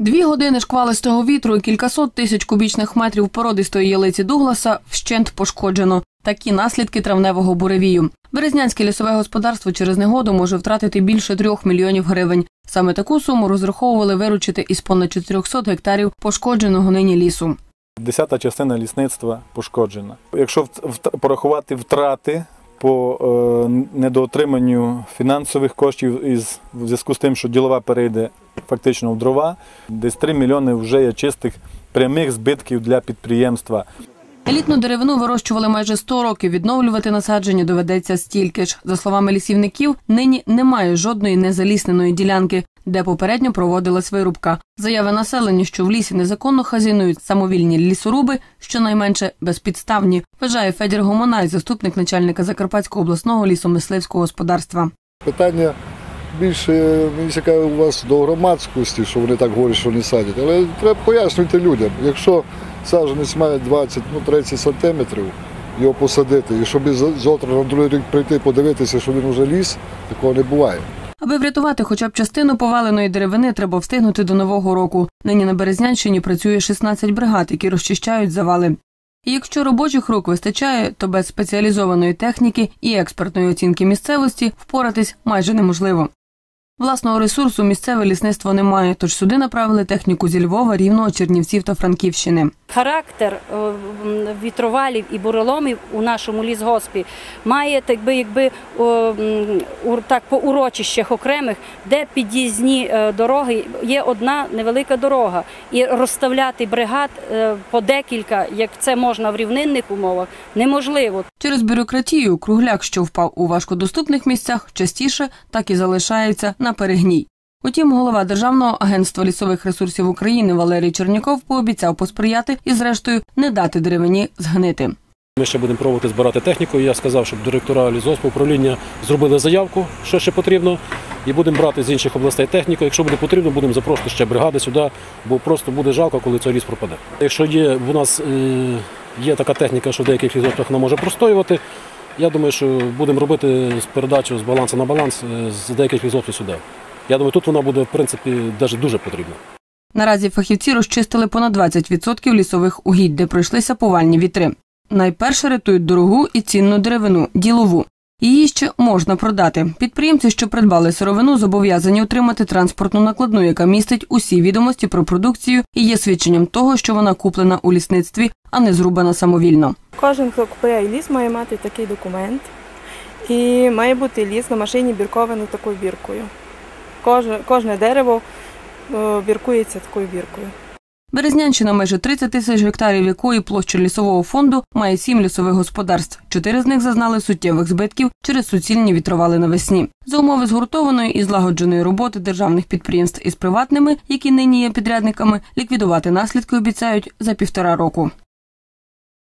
Дві години шквалистого вітру і кількасот тисяч кубічних метрів породистої ялиці Дугласа вщент пошкоджено. Такі наслідки травневого буревію. Березнянське лісове господарство через негоду може втратити більше трьох мільйонів гривень. Саме таку суму розраховували виручити із понад 400 гектарів пошкодженого нині лісу. Десята частина лісництва пошкоджена. Якщо порахувати втрати по е, недоотриманню фінансових коштів із в зв'язку з тим, що ділова перейде фактично в дрова, десь 3 мільйони вже є чистих прямих збитків для підприємства. Елітну деревину вирощували майже 100 років. Відновлювати насадження доведеться стільки ж. За словами лісівників, нині немає жодної незалісненої ділянки, де попередньо проводилась вирубка. Заяви населення, що в лісі незаконно хазінують самовільні лісоруби, щонайменше безпідставні, вважає Федір Гомонай, заступник начальника Закарпатського обласного лісомисливського господарства. Питання більше цікаве у вас до громадськості, що вони так говорять, що не садять. Але треба пояснювати людям, якщо саджанець має 20 ну, 30 сантиметрів, його посадити, і щоб завтра на другий рік прийти подивитися, що він вже ліс, такого не буває. Аби врятувати хоча б частину поваленої деревини, треба встигнути до нового року. Нині на Березнянщині працює 16 бригад, які розчищають завали. І якщо робочих рук вистачає, то без спеціалізованої техніки і експертної оцінки місцевості впоратись майже неможливо. Власного ресурсу місцеве лісництво не має, тож сюди направили техніку зі Львова, Рівного, Чернівців та Франківщини. Характер е, вітровалів і буреломів у нашому лісгоспі має так би, якби так по урочищах окремих, де під'їзні е, дороги є одна невелика дорога, і розставляти бригад е, по декілька, як це можна в рівнинних умовах, неможливо. Через бюрократію кругляк, що впав у важкодоступних місцях, частіше так і залишається на перегній. Утім, голова Державного агентства лісових ресурсів України Валерій Черняков пообіцяв посприяти і, зрештою, не дати деревині згнити. Ми ще будемо пробувати збирати техніку. Я сказав, щоб директора лісгоспу управління зробили заявку, що ще потрібно, і будемо брати з інших областей техніку. Якщо буде потрібно, будемо запрошувати ще бригади сюди, бо просто буде жалко, коли цей ліс пропаде. Якщо є у нас е, є така техніка, що в деяких лісгоспах вона може простоювати. Я думаю, що будемо робити передачу з балансу на баланс е, з деяких лісгоспів сюди. Я думаю, тут вона буде в принципі навіть дуже потрібна. Наразі фахівці розчистили понад 20% лісових угідь, де пройшлися повальні вітри. Найперше рятують дорогу і цінну деревину ділову. Її ще можна продати. Підприємці, що придбали сировину, зобов'язані отримати транспортну накладну, яка містить усі відомості про продукцію і є свідченням того, що вона куплена у лісництві, а не зрубана самовільно. Кожен, хто купує ліс, має мати такий документ. І має бути ліс на машині біркований такою біркою. Кожне, кожне дерево е, біркується такою біркою. Березнянщина майже 30 тисяч гектарів якої площа лісового фонду має сім лісових господарств. Чотири з них зазнали суттєвих збитків через суцільні вітровали навесні. За умови згуртованої і злагодженої роботи державних підприємств із приватними, які нині є підрядниками, ліквідувати наслідки обіцяють за півтора року.